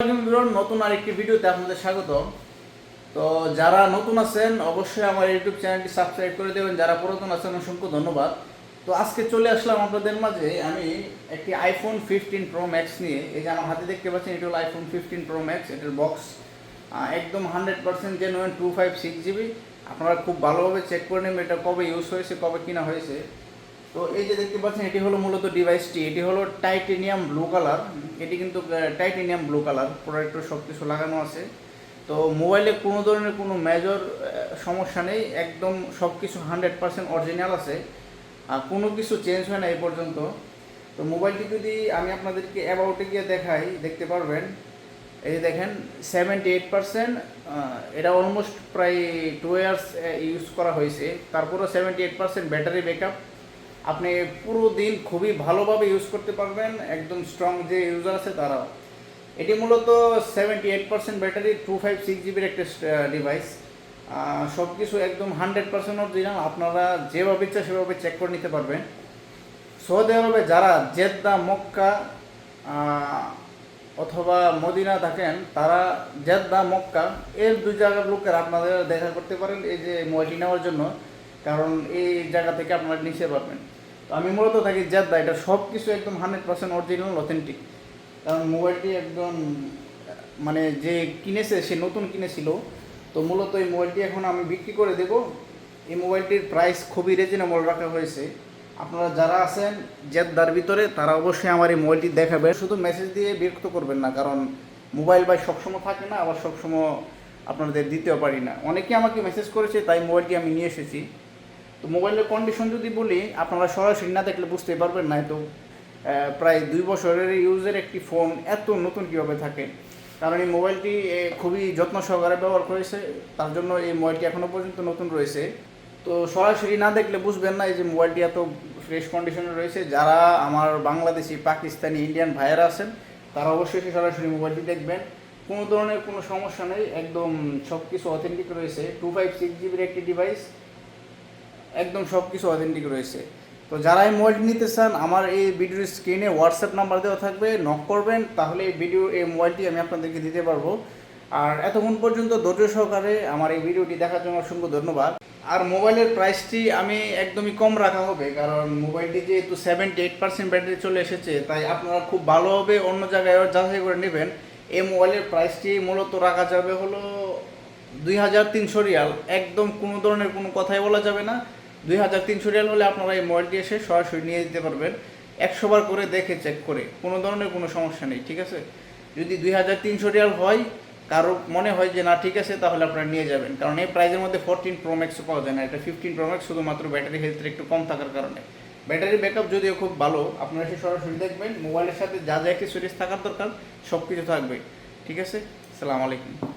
নতুন আরেকটি ভিডিওতে আপনাদের স্বাগত তো যারা নতুন আছেন, অবশ্যই আমার ইউটিউব চ্যানেলটি সাবস্ক্রাইব করে দেবেন। যারা পুরাতন আছেন, অসংখ্য ধন্যবাদ। তো আজকে চলে আসলাম আপনাদের মাঝে। আমি একটি আইফোন ফিফটিন প্রো ম্যাক্স নিয়ে। এই যে আমার হাতে দেখতে পাচ্ছেন, এটি হলো আইফোন ফিফটিন প্রো ম্যাক্স এটার বক্স একদম hundred percent genuine two five six GB আপনারা খুব ভালোভাবে চেক করে নেবেন এটা কবে ইউজ হয়েছে, কবে কিনা হয়েছে। তো এই যে দেখতে পাচ্ছেন, এটি হলো মূলত ডিভাইসটি এটি হলো টাইটেনিয়াম ব্লু কালার এটি কিন্তু টাইটেনিয়াম ব্লু কালার প্রোডাক্টের সব কিছু লাগানো আছে। তো মোবাইলে কোনো ধরনের কোনো মেজর সমস্যা নেই। একদম সব কিছু হান্ড্রেড পার্সেন্ট অরিজিনাল আছে। আর কোনো কিছু চেঞ্জ হয় না এই পর্যন্ত। তো মোবাইলটি যদি আমি আপনাদেরকে অ্যাবাউটে গিয়ে দেখাই, দেখতে পারবেন। এই যে দেখেন সেভেন্টি এইট পার্সেন্ট এটা অলমোস্ট প্রায় টু ইয়ার্স ইউজ করা হয়েছে। তারপরেও seventy eight percent battery backup আপনি পুরো দিন খুবই ভালোভাবে ইউজ করতে পারবেন, একদম স্ট্রং যে ইউজার আছে তারাও। এটি মূলত seventy eight percent battery two five six জিবির একটা ডিভাইস সব কিছু একদম হান্ড্রেড পার্সেন্ট অরিজিনাল আপনারা যেভাবে ইচ্ছা সেভাবে চেক করে নিতে পারবেন। সৌদি আরবে যারা জেদ্দা, মক্কা অথবা মদিনা থাকেন, তারা জেদ্দা, মক্কা, এর দুই জায়গার লোকের আপনাদের দেখা করতে পারেন, এই যে মোবাইলটি নেওয়ার জন্য। কারণ এই জায়গা থেকে আপনারা নিতে পারবেন। আমি মূলত থাকি জেদ্দা, এটা সব কিছু একদম হান্ড্রেড পার্সেন্ট অরিজিনাল অথেন্টিক কারণ মোবাইলটি একদম মানে যে কিনেছে, সে নতুন কিনেছিল। তো মূলত এই মোবাইলটি এখন আমি বিক্রি করে দেব। এই মোবাইলটির প্রাইস খুবই রিজনেবল রাখা হয়েছে। আপনারা যারা আছেন জেদ্দার ভিতরে, তারা অবশ্যই আমার এই মোবাইলটি দেখাবেন। শুধু মেসেজ দিয়ে বিরক্ত করবেন না, কারণ মোবাইল বাই সবসময় থাকে না, আবার সবসময় আপনাদের দিতেও পারি না। অনেকে আমাকে মেসেজ করেছে, তাই মোবাইলটি আমি নিয়ে এসেছি। তো মোবাইলের কন্ডিশন যদি বলি, আপনারা সরাসরি না দেখলে বুঝতে পারবেন না তো প্রায় দুই বছরের ইউজের একটি ফোন এত নতুন কীভাবে থাকে? কারণ এই মোবাইলটি খুবই যত্ন সহকারে ব্যবহার করেছে, তার জন্য এই মোবাইলটি এখনও পর্যন্ত নতুন রয়েছে। তো সরাসরি না দেখলে বুঝবেন না, এই যে মোবাইলটি এত ফ্রেশ কন্ডিশনে রয়েছে। যারা আমার বাংলাদেশি, পাকিস্তানি ইন্ডিয়ান ভাইয়েরা আছেন, তারা অবশ্যই সরাসরি মোবাইলটি দেখবেন। কোনো ধরনের কোনো সমস্যা নেই, একদম সব কিছু অথেন্টিক রয়েছে টু ফাইভ সিক্স জিবির একটি ডিভাইস একদম সব কিছু অথেন্টিক রয়েছে। তো যারা এই মোবাইলটি নিতে চান, আমার এই ভিডিওর স্ক্রিনে হোয়াটসঅ্যাপ নাম্বার দেওয়া থাকবে নক করবেন, তাহলে এই ভিডিও এই মোবাইলটি আমি আপনাদেরকে দিতে পারব। আর এতক্ষণ পর্যন্ত ধৈর্য সহকারে আমার এই ভিডিওটি দেখার জন্য অসংখ্য ধন্যবাদ। আর মোবাইলের প্রাইসটি আমি একদমই কম রাখা হবে, কারণ মোবাইলটি যেহেতু সেভেন্টি এইট পার্সেন্ট ব্যাটারি চলে এসেছে, তাই আপনারা খুব ভালোভাবে অন্য জায়গায় যাচাই করে নেবেন। এই মোবাইলের প্রাইসটি মূলত রাখা যাবে হলো দুই হাজার তিনশো রিয়াল। একদম কোনো ধরনের কোনো কথাই বলা যাবে না। দুই হাজার তিনশো রিয়াল হলে আপনারা এই মোবাইলটি এসে সরাসরি নিয়ে যেতে পারবেন। একশো বার করে দেখে চেক করে। কোনো ধরনের কোনো সমস্যা নেই, ঠিক আছে? যদি দুই হাজার তিনশো রিয়াল হয়, কারও মনে হয় যে না, ঠিক আছে, তাহলে আপনারা নিয়ে যাবেন। কারণ এই প্রাইজের মধ্যে ফোরটিন প্রো ম্যাক্সও পাওয়া যায় না। এটা ফিফটিন প্রো ম্যাক্স শুধুমাত্র ব্যাটারি হেলথের একটু কম থাকার কারণে। ব্যাটারি ব্যাকআপ যদিও খুব ভালো, আপনারা এসে সরাসরি দেখবেন। মোবাইলের সাথে যা যা অ্যাক্সেসরিজ থাকার দরকার সব কিছু থাকবে, ঠিক আছে? সালাম আলাইকুম।